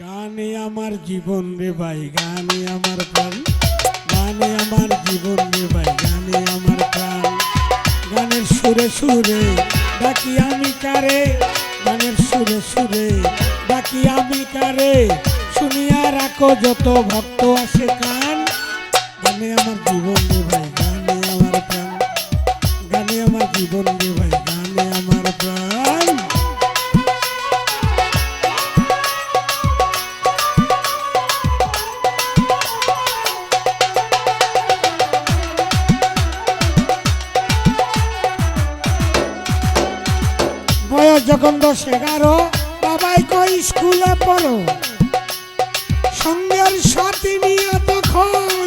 গানে আমার জীবন রে ভাই, গানে আমার প্রাণ। গানে আমার জীবন রে ভাই, গানে আমার প্রাণ। গানের সুরে সুরে ডাকি আমি কারে, গানের সুরে সুরে ডাকি আমি কারে। শুনিয়া রাখো যত ভক্ত আসে কান। গানে আমার জীবন রে ভাই, গানে আমার প্রাণ। গানে আমার জীবন রে ভাই বয়স যখন দশ এগারো, বাবাই কই স্কুলে পড়ো। সঙ্গের সাথী নিয়ে তখন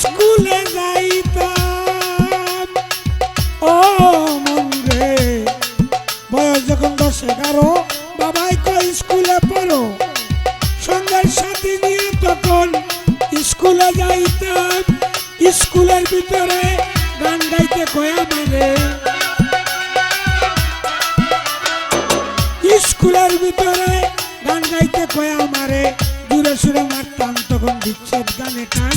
স্কুলে যাইতাম। ও মন রে, বয়স যখন দশ এগারো, বাবাই কই স্কুলে পড়ো। সঙ্গের সাথী নিয়ে তখন স্কুলে যাইতাম। স্কুলের ভিতরে গান গাইতে কয়া মারে। স্কুলের ভিতরে গান গাইতে কয়া মারে দূরে সুরে মারতাম তখন বিচ্ছেদ গানে টান।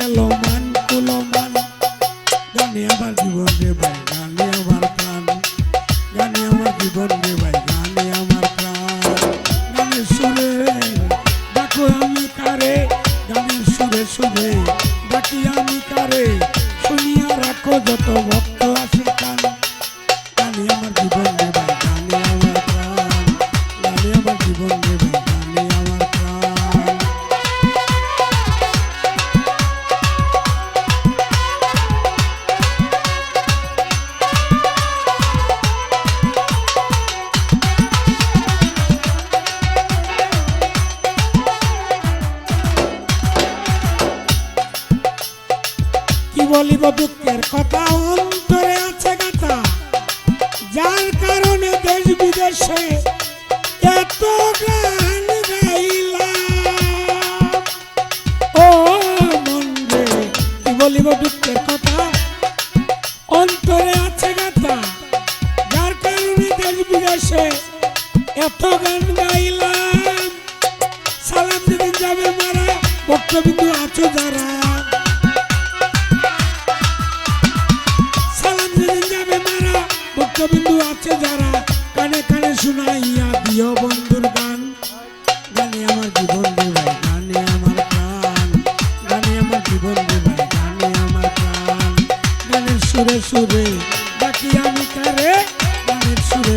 গেল মান কুলো মান গানে আমার জীবন রে ভাই গানে আমার প্রাণ গানে আমার জীবন রে ভাই গানে আমার প্রাণ গানের সুরে ডাকো আমি কারে গানের সুরে সুরে ডাকি আমি কারে শুনিয়া রাখো যত বলিব দুঃখের কথা, অন্তরে আছে গাথা। যার কারণে দেশ বিদেশে এত গান ও মন রে, কি বলিব দুঃখের কথা? অন্তরে আছে গাথা। যার কারণে দেশ বিদেশে এত গান গাইলাম। সালাম যেদিন যাবে মারা, ভক্তবিন্দু আছো যারা। প্রিয় বন্ধুর গান গানে আমার জীবন দুবাই গানে আমার প্রাণ গানে আমার জীবন দুবাই গানে আমার প্রাণ গানের সুরে সুরে ডাকি আমি কারে গানের সুরে